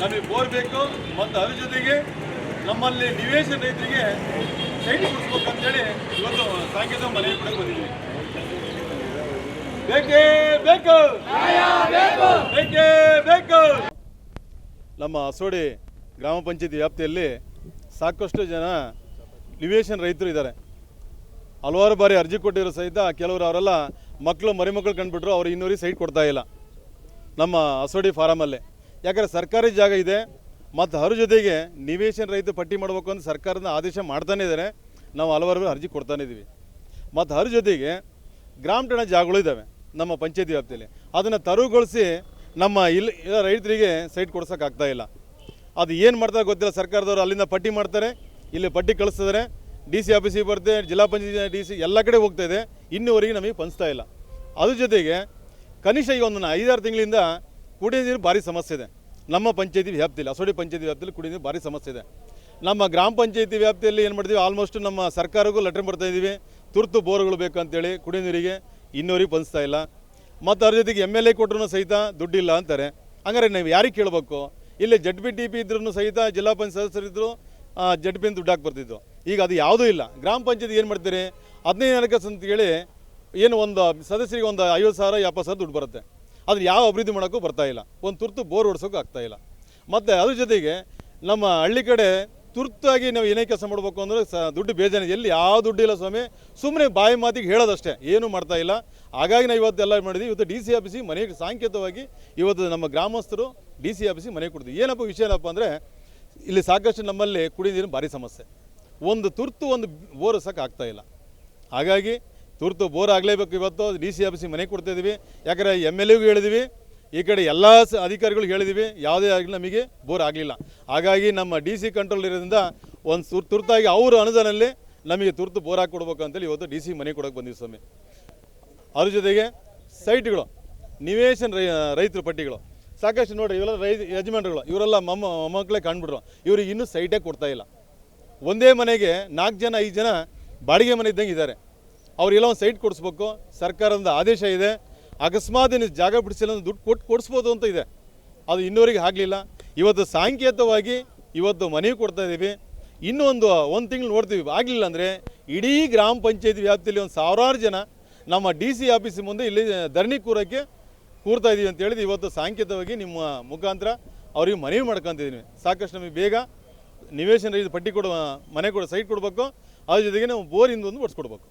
ಬೇಕು ಮತ್ತು ಅದ್ರ ಜೊತೆಗೆ ನಮ್ಮಲ್ಲಿ ನಿವೇಶನ ರೈತರಿಗೆ ಸೈಟ್ ಕೊಡಿಸ್ಬೇಕಂತೇಳಿ ಇವತ್ತು ಸಾಂಕೇತ ಮನವಿ ಕೂಡ ಬಂದಿದ್ದೀವಿ ಬೇಕೇ ಬೇಕು. ಬೇಕೇ ಬೇಕು. ನಮ್ಮ ಅಸೋಡಿ ಗ್ರಾಮ ಪಂಚಾಯತಿ ವ್ಯಾಪ್ತಿಯಲ್ಲಿ ಸಾಕಷ್ಟು ಜನ ನಿವೇಶನ ರೈತರು ಇದ್ದಾರೆ. ಹಲವಾರು ಬಾರಿ ಅರ್ಜಿ ಕೊಟ್ಟಿರೋ ಸಹಿತ ಕೆಲವರು ಅವರೆಲ್ಲ ಮಕ್ಕಳು ಮರಿಮಕ್ಕಳು ಕಂಡುಬಿಟ್ರು ಅವ್ರು ಇನ್ನೂರಿಗೆ ಸೈಟ್ ಕೊಡ್ತಾ ಇಲ್ಲ. ನಮ್ಮ ಅಸೋಡಿ ಫಾರಮಲ್ಲೇ ಯಾಕಂದರೆ ಸರ್ಕಾರಿ ಜಾಗ ಇದೆ, ಮತ್ತು ಅದ್ರ ಜೊತೆಗೆ ನಿವೇಶನ ರೈತ ಪಟ್ಟಿ ಮಾಡಬೇಕು ಅಂತ ಸರ್ಕಾರದ ಆದೇಶ ಮಾಡ್ತಾನೇ ಇದ್ದಾರೆ ನಾವು ಹಲವಾರು ಅರ್ಜಿ ಕೊಡ್ತಾನೇ ಇದ್ದೀವಿ ಮತ್ತು ಅದ್ರ ಜೊತೆಗೆ ಗ್ರಾಮ ಠಾಣೆ ಜಾಗಗಳು ಇದ್ದಾವೆ ನಮ್ಮ ಪಂಚಾಯತಿ ವ್ಯಾಪ್ತಿಯಲ್ಲಿ. ಅದನ್ನು ತರುಗೊಳಿಸಿ ನಮ್ಮ ಇಲ್ಲಿ ರೈತರಿಗೆ ಸೈಟ್ ಕೊಡ್ಸೋಕ್ಕಾಗ್ತಾ ಇಲ್ಲ. ಅದು ಏನು ಮಾಡ್ತಾರೆ ಗೊತ್ತಿಲ್ಲ, ಸರ್ಕಾರದವರು ಅಲ್ಲಿಂದ ಪಟ್ಟಿ ಮಾಡ್ತಾರೆ, ಇಲ್ಲಿ ಪಟ್ಟಿ ಕಳಿಸ್ತಿದ್ದಾರೆ ಡಿ ಸಿ ಆಫೀಸಿಗೆ ಬರುತ್ತೆ ಜಿಲ್ಲಾ ಪಂಚಾಯತಿ, ಡಿ ಸಿ ಎಲ್ಲ ಕಡೆ ಹೋಗ್ತಾ ಇದೆ, ಇನ್ನೂವರೆಗೆ ನಮಗೆ ಪಂಚ್ತಾ ಇಲ್ಲ. ಅದ್ರ ಜೊತೆಗೆ ಕನಿಷ್ಠ ಈಗ ಒಂದು ಐದಾರು ತಿಂಗಳಿಂದ ಕುಡಿಯೋ ನೀರು ಭಾರಿ ಸಮಸ್ಯೆ ಇದೆ. ನಮ್ಮ ಪಂಚಾಯತಿ ವ್ಯಾಪ್ತಿಯಲ್ಲಿ, ಹಸೋಡಿ ಪಂಚಾಯತಿ ವ್ಯಾಪ್ತಿಯಲ್ಲಿ ಕುಡಿಯೋ ನೀರು ಭಾರಿ ಸಮಸ್ಯೆ ಇದೆ. ನಮ್ಮ ಗ್ರಾಮ ಪಂಚಾಯತಿ ವ್ಯಾಪ್ತಿಯಲ್ಲಿ ಏನು ಮಾಡ್ತೀವಿ? ಆಲ್ಮೋಸ್ಟ್ ನಮ್ಮ ಸರ್ಕಾರಕ್ಕೂ ಲೆಟರ್ ಬರ್ತಾ ಇದ್ದೀವಿ ತುರ್ತು ಬೋರ್ಗಳು ಬೇಕಂತೇಳಿ ಕುಡಿಯೋ ನೀರಿಗೆ ಇನ್ನೂರಿಗೆ ಪಂಚ್ತಾ ಇಲ್ಲ. ಮತ್ತು ಅದ್ರ ಜೊತೆಗೆ ಎಂ ಎಲ್ ಎ ಕೊಟ್ಟರು ಸಹಿತ ದುಡ್ಡಿಲ್ಲ ಅಂತಾರೆ. ಹಂಗಾರೆ ನೀವು ಯಾರಿಗೆ ಕೇಳಬೇಕು? ಇಲ್ಲಿ ಜಡ್ ಬಿ ಟಿ ಪಿ ಇದ್ರೂ ಸಹಿತ ಜಿಲ್ಲಾ ಪಂಚಾಯತ್ ಸದಸ್ಯರಿದ್ದರು ಜಡ್ ಅಂತ ದುಡ್ಡು ಹಾಕಿ ಈಗ ಅದು ಯಾವುದೂ ಇಲ್ಲ. ಗ್ರಾಮ ಪಂಚಾಯತ್ ಏನು ಮಾಡ್ತೀರಿ? ಹದಿನೈದು ಅಂತ ಹೇಳಿ ಏನು ಒಂದು ಸದಸ್ಯರಿಗೆ ಒಂದು ಐವತ್ತು ಸಾವಿರ, ಎಪ್ಪತ್ತು ಸಾವಿರ ದುಡ್ಡು ಬರುತ್ತೆ. ಅದು ಯಾವ ಅಭಿವೃದ್ಧಿ ಮಾಡೋಕ್ಕೂ ಬರ್ತಾ ಇಲ್ಲ. ಒಂದು ತುರ್ತು ಬೋರ್ ಓಡಿಸೋಕ್ಕೂ ಆಗ್ತಾ ಇಲ್ಲ. ಮತ್ತು ಅದ್ರ ಜೊತೆಗೆ ನಮ್ಮ ಹಳ್ಳಿ ಕಡೆ ತುರ್ತಾಗಿ ನಾವು ಏನೇ ಕೆಲಸ ಮಾಡಬೇಕು ಅಂದರೆ ಸ ದುಡ್ಡು ಬೇಜಾನ ಎಲ್ಲಿ ಯಾವ ದುಡ್ಡು ಇಲ್ಲ ಸ್ವಾಮಿ. ಸುಮ್ಮನೆ ಬಾಯಿ ಮಾತಿಗೆ ಹೇಳೋದಷ್ಟೇ. ಏನೂ ಮಾಡ್ತಾ ಇಲ್ಲ. ಹಾಗಾಗಿ ನಾವು ಇವತ್ತೆಲ್ಲ ಮಾಡಿದ್ವಿ. ಇವತ್ತು ಡಿ ಸಿ ಆಫೀಸಿಗೆ ಮನೆಗೆ ಸಾಂಕೇತವಾಗಿ ಇವತ್ತು ನಮ್ಮ ಗ್ರಾಮಸ್ಥರು ಡಿ ಸಿ ಆಫೀಸಿಗೆ ಮನೆ ಕೊಡ್ತೀವಿ ಏನಪ್ಪ ವಿಷಯ ಏನಪ್ಪ ಅಂದರೆ ಇಲ್ಲಿ ಸಾಕಷ್ಟು ನಮ್ಮಲ್ಲಿ ಕುಡಿಯ ಭಾರಿ ಸಮಸ್ಯೆ. ಒಂದು ತುರ್ತು ಒಂದು ಬೋರ್ ಆಗ್ತಾ ಇಲ್ಲ. ಹಾಗಾಗಿ ತುರ್ತು ಬೋರ್ ಆಗಲೇಬೇಕು ಇವತ್ತು. ಡಿ ಸಿ ಆಫೀಸಿಗೆ ಮನೆ ಕೊಡ್ತಾ ಇದ್ದೀವಿ ಯಾಕಂದರೆ ಎಂ ಎಲ್ ಎಗೂ ಹೇಳಿದ್ವಿ. ಈ ಕಡೆ ಎಲ್ಲ ಸ ಅಧಿಕಾರಿಗಳಿಗೆ ಹೇಳಿದ್ವಿ. ಯಾವುದೇ ಆಗಲಿ ನಮಗೆ ಬೋರ್ ಆಗಲಿಲ್ಲ. ಹಾಗಾಗಿ ನಮ್ಮ ಡಿ ಸಿ ಕಂಟ್ರೋಲ್ ಇರೋದ್ರಿಂದ ಒಂದು ತುರ್, ತುರ್ತಾಗಿ ಅವರ ಅನುದಾನಲ್ಲಿ ನಮಗೆ ತುರ್ತು ಬೋರ್ ಹಾಕಿ ಕೊಡ್ಬೇಕು ಅಂತೇಳಿ ಇವತ್ತು ಡಿ ಸಿ ಮನೆ ಕೊಡೋಕೆ ಬಂದಿವಿ ಸ್ವಾಮಿ. ಅದ್ರ ಜೊತೆಗೆ ಸೈಟ್ಗಳು, ನಿವೇಶನ ರೈ, ರೈತರ ಪಟ್ಟಿಗಳು. ಸಾಕಷ್ಟು ನೋಡಿರಿ, ಇವೆಲ್ಲ ರೈ, ಯಜಮಾನ್ರುಗಳು. ಇವರೆಲ್ಲ ಮೊಮ್ಮ, ಮೊಮ್ಮಕ್ಕಳೇ ಕಂಡುಬಿಟ್ರು ಇವ್ರಿಗೆ ಇನ್ನೂ ಸೈಟೇ ಕೊಡ್ತಾ ಇಲ್ಲ. ಒಂದೇ ಮನೆಗೆ ನಾಲ್ಕು ಜನ, ಐದು ಜನ ಬಾಡಿಗೆ ಮನೆ ಇದ್ದಂಗೆ ಇದ್ದಾರೆ. ಅವ್ರಿಗೆಲ್ಲ ಒಂದು ಸೈಟ್ ಕೊಡಿಸ್ಬೇಕು. ಸರ್ಕಾರದ ಆದೇಶ ಇದೆ. ಅಕಸ್ಮಾತ್ ನೀವು ಜಾಗ ಬಿಡಿಸಿಲ್ಲ ಅಂದ್ರೆ ದುಡ್ಡು ಕೊಟ್ಟು ಕೊಡಿಸ್ಬೋದು ಅಂತ ಇದೆ. ಅದು ಇನ್ನೂವರೆಗೆ ಆಗಲಿಲ್ಲ. ಇವತ್ತು ಸಾಂಕೇತವಾಗಿ ಇವತ್ತು ಮನವಿ ಕೊಡ್ತಾ ಇದ್ದೀವಿ ಇನ್ನೊಂದು ಒಂದು ತಿಂಗಳು ನೋಡ್ತೀವಿ. ಆಗಲಿಲ್ಲ ಅಂದರೆ ಇಡೀ ಗ್ರಾಮ ಪಂಚಾಯತಿ ವ್ಯಾಪ್ತಿಯಲ್ಲಿ ಒಂದು ಸಾವಿರಾರು ಜನ ನಮ್ಮ ಡಿ ಸಿ ಆಫೀಸ್ ಮುಂದೆ ಇಲ್ಲಿ ಧರಣಿ ಕೂರಕ್ಕೆ ಕೂರ್ತಾ ಇದೀವಿ ಅಂತ ಇವತ್ತು ಸಾಂಕೇತವಾಗಿ ನಿಮ್ಮ ಮುಖಾಂತರ ಅವ್ರಿಗೆ ಮನವಿ ಮಾಡ್ಕೊತಿದ್ದೀನಿ. ಸಾಕಷ್ಟು ನಮಗೆ ಬೇಗ ನಿವೇಶನ ಇದು ಪಟ್ಟಿ ಕೊಡುವ, ಮನೆ ಕೊಡೋ ಸೈಟ್ ಕೊಡಬೇಕು. ಅದ್ರ ಜೊತೆಗೆ ನಾವು ಬೋರಿಂದ ಒಂದು ಕೊಡಿಸ್ಕೊಡ್ಬೇಕು